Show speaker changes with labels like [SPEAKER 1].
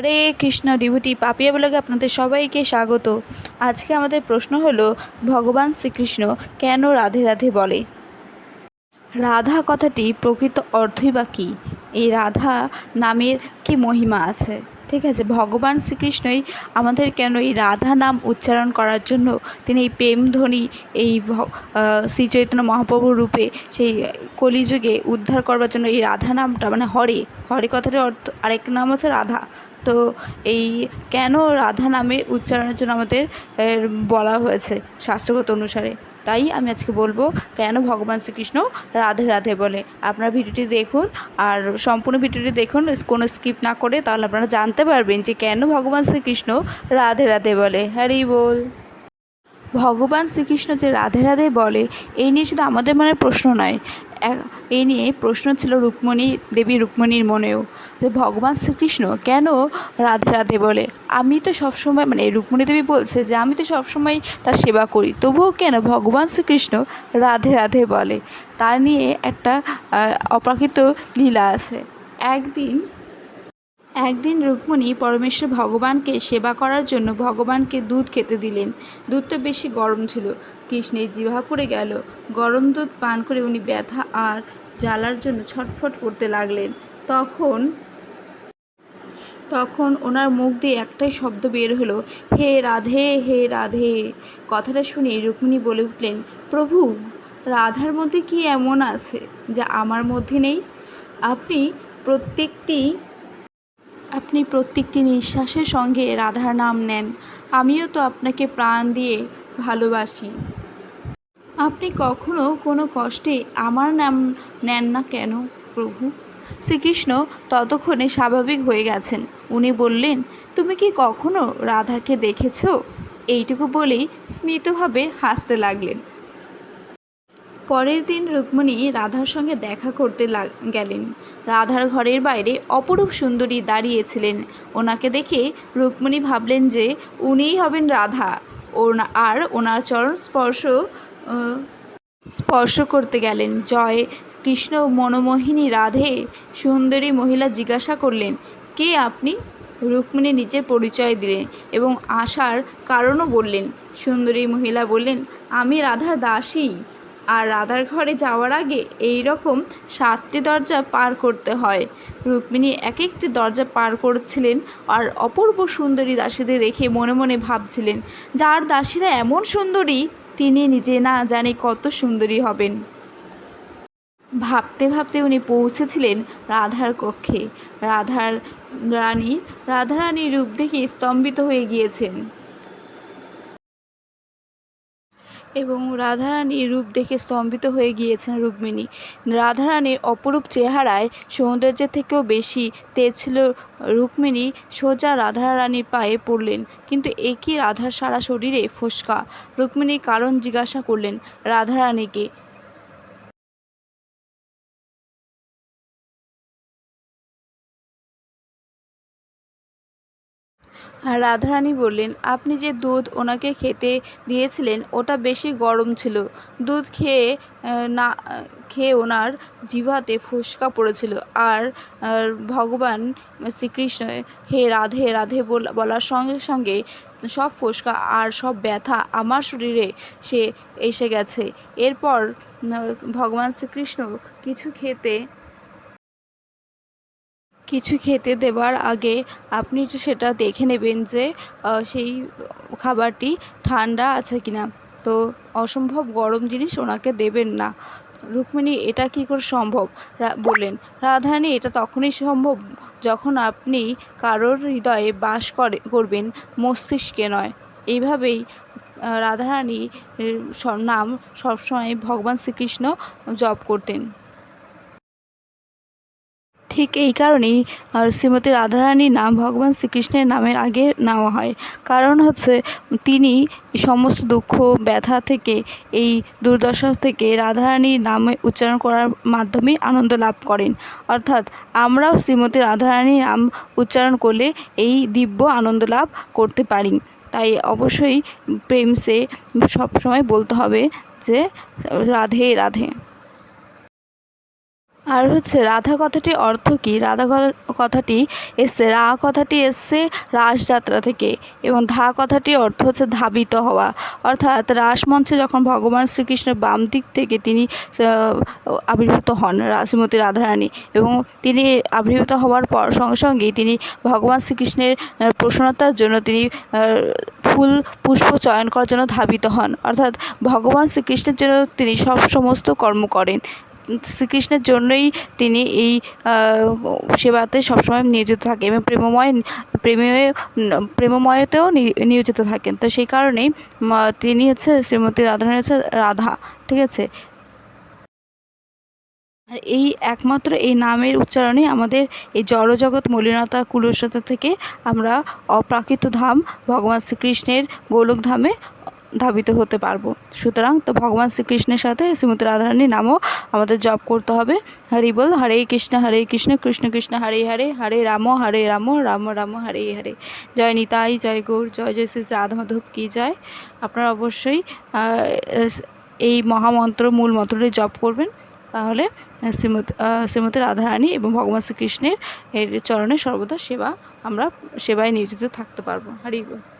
[SPEAKER 1] হরে কৃষ্ণ ডিভুটি পাপিয়া ব্লগে আপনাদের সবাইকে স্বাগত আজকে আমাদের প্রশ্ন হলো ভগবান শ্রীকৃষ্ণ কেন রাধে রাধে বলে রাধা কথাটি প্রকৃত অর্থই বা কী এই রাধা নামের কি মহিমা আছে ঠিক আছে ভগবান শ্রীকৃষ্ণই আমাদের কেন এই রাধা নাম উচ্চারণ করার জন্য তিনি এই প্রেমধ্বনি এই শ্রী চৈতন্য মহাপ্রভুর রূপে সেই কলিযুগে উদ্ধার করবার জন্য এই রাধা নামটা মানে হরে হরে কথাটি অর্থ আরেক নাম হচ্ছে রাধা তো এই কেন রাধা নামে উচ্চারণের জন্য আমাদের বলা হয়েছে শাস্ত্রগত অনুসারে তাই আমি আজকে বলবো কেন ভগবান শ্রীকৃষ্ণ রাধে রাধে বলে আপনারা ভিডিওটি দেখুন আর সম্পূর্ণ ভিডিওটি দেখুন কোনো স্কিপ না করে তাহলে আপনারা জানতে পারবেন যে কেন ভগবান শ্রীকৃষ্ণ রাধে রাধে বলে হ্যারি বল
[SPEAKER 2] ভগবান শ্রীকৃষ্ণ যে রাধে রাধে বলে এই নিয়ে শুধু আমাদের মনে প্রশ্ন নয় এ নিয়ে প্রশ্ন ছিল রুক্মণী দেবী রুক্মণীর মনেও যে ভগবান শ্রীকৃষ্ণ কেন রাধে রাধে বলে আমি তো সবসময় মানে রুক্মণী দেবী বলছে যে আমি তো সবসময় তার সেবা করি তবুও কেন ভগবান শ্রীকৃষ্ণ রাধে রাধে বলে তার নিয়ে একটা অপ্রাকৃত লীলা আছে একদিন একদিন রুক্মণী পরমেশ্বর ভগবানকে সেবা করার জন্য ভগবানকে দুধ খেতে দিলেন দুধটা বেশি গরম ছিল কৃষ্ণের জিভা পড়ে গেল গরম দুধ পান করে উনি ব্যথা আর জ্বালার জন্য ছটফট করতে লাগলেন তখন তখন ওনার মুখ দিয়ে একটাই শব্দ বের হলো হে রাধে হে রাধে কথাটা শুনে রুক্মিণী বলে উঠলেন প্রভু রাধার মধ্যে কি এমন আছে যা আমার মধ্যে নেই আপনি প্রত্যেকটি আপনি প্রত্যেকটি নিঃশ্বাসের সঙ্গে রাধার নাম নেন আমিও তো আপনাকে প্রাণ দিয়ে ভালোবাসি আপনি কখনো কোনো কষ্টে আমার নাম নেন না কেন প্রভু শ্রীকৃষ্ণ ততক্ষণে স্বাভাবিক হয়ে গেছেন উনি বললেন তুমি কি কখনো রাধাকে দেখেছো এইটুকু বলেই স্মিতভাবে হাসতে লাগলেন পরের দিন রুক্মিণী রাধার সঙ্গে দেখা করতে গেলেন রাধার ঘরের বাইরে অপরূপ সুন্দরী দাঁড়িয়েছিলেন ওনাকে দেখে রুক্মিণী ভাবলেন যে উনিই হবেন রাধা আর ওনার চরণ স্পর্শ স্পর্শ করতে গেলেন জয় কৃষ্ণ মনোমোহিনী রাধে সুন্দরী মহিলা জিজ্ঞাসা করলেন কে আপনি রুক্মিণী নিজের পরিচয় দিলেন এবং আসার কারণও বললেন সুন্দরী মহিলা বললেন আমি রাধার দাসী আর রাধার ঘরে যাওয়ার আগে এই রকম সাতটি দরজা পার করতে হয় রুক্মিণী এক একটি দরজা পার করছিলেন আর অপূর্ব সুন্দরী দাসীদের দেখে মনে মনে ভাবছিলেন যার দাসীরা এমন সুন্দরী তিনি নিজে না জানে কত সুন্দরী হবেন ভাবতে ভাবতে উনি পৌঁছেছিলেন রাধার কক্ষে রাধার রানী রাধারানীর রূপ দেখে স্তম্ভিত হয়ে গিয়েছেন এবং রাধারানীর রূপ দেখে স্তম্ভিত হয়ে গিয়েছেন রুক্মিণী রাধারানীর অপরূপ চেহারায় সৌন্দর্যের থেকেও বেশি তেজ ছিল রুক্মিণী সোজা রাধারানীর পায়ে পড়লেন কিন্তু একই রাধার সারা শরীরে ফোসকা রুক্মিণী কারণ জিজ্ঞাসা করলেন রাধারানীকে রাধারানী বললেন আপনি যে দুধ ওনাকে খেতে দিয়েছিলেন ওটা বেশি গরম ছিল দুধ খেয়ে না খেয়ে ওনার জিভাতে ফুসকা পড়েছিল আর ভগবান শ্রীকৃষ্ণ হে রাধে রাধে বলার সঙ্গে সঙ্গে সব ফুসকা আর সব ব্যথা আমার শরীরে সে এসে গেছে এরপর ভগবান শ্রীকৃষ্ণ কিছু খেতে কিছু খেতে দেওয়ার আগে আপনি সেটা দেখে নেবেন যে সেই খাবারটি ঠান্ডা আছে কি না তো অসম্ভব গরম জিনিস ওনাকে দেবেন না রুক্মিণী এটা কি করে সম্ভব বললেন রাধারানী এটা তখনই সম্ভব যখন আপনি কারোর হৃদয়ে বাস করে করবেন মস্তিষ্কে নয় এইভাবেই রাধারানীর নাম সবসময় ভগবান শ্রীকৃষ্ণ জপ করতেন ঠিক এই কারণেই আর শ্রীমতী রাধারানীর নাম ভগবান শ্রীকৃষ্ণের নামের আগে নেওয়া হয় কারণ হচ্ছে তিনি সমস্ত দুঃখ ব্যথা থেকে এই দুর্দশা থেকে রাধারানীর নামে উচ্চারণ করার মাধ্যমে আনন্দ লাভ করেন অর্থাৎ আমরাও শ্রীমতী রাধারানীর নাম উচ্চারণ করলে এই দিব্য আনন্দ লাভ করতে পারি তাই অবশ্যই প্রেমসে সবসময় বলতে হবে যে রাধে রাধে আর হচ্ছে রাধা কথাটির অর্থ কী রাধা কথাটি এসছে রা কথাটি এসছে রাসযাত্রা থেকে এবং ধা কথাটির অর্থ হচ্ছে ধাবিত হওয়া অর্থাৎ রাসমঞ্চে যখন ভগবান শ্রীকৃষ্ণের বাম দিক থেকে তিনি আবির্ভূত হন শ্রীমতী রাধারানী এবং তিনি আবির্ভূত হওয়ার পর সঙ্গে সঙ্গেই তিনি ভগবান শ্রীকৃষ্ণের প্রসন্নতার জন্য তিনি ফুল পুষ্প চয়ন করার জন্য ধাবিত হন অর্থাৎ ভগবান শ্রীকৃষ্ণের জন্য তিনি সব সমস্ত কর্ম করেন শ্রীকৃষ্ণের জন্যই তিনি এই সেবাতে সবসময় নিয়োজিত থাকে এবং প্রেমময় প্রেমে প্রেমময়তেও নিয়োজিত থাকেন তো সেই কারণেই তিনি হচ্ছে শ্রীমতী রাধা হচ্ছে রাধা ঠিক আছে আর এই একমাত্র এই নামের উচ্চারণে আমাদের এই জড়জগৎ মলিনতা কুলসতা থেকে আমরা অপ্রাকৃত ধাম ভগবান শ্রীকৃষ্ণের গোলকধামে ধাবিত হতে পারবো সুতরাং তো ভগবান শ্রীকৃষ্ণের সাথে শ্রীমতী রাধারানীর নামও আমাদের জপ করতে হবে হরি বল হরে কৃষ্ণ হরে কৃষ্ণ কৃষ্ণ কৃষ্ণ হরে হরে হরে রাম হরে রাম রাম রাম হরে হরে জয় নিতাই জয় গৌর জয় জয় শ্রী রাধা মাধব কী আপনারা অবশ্যই এই মহামন্ত্র মূল মন্ত্রটি জপ করবেন তাহলে শ্রীমতী শ্রীমতী রাধারানী এবং ভগবান শ্রীকৃষ্ণের এর চরণে সর্বদা সেবা আমরা সেবায় নিয়োজিত থাকতে পারবো হরি বল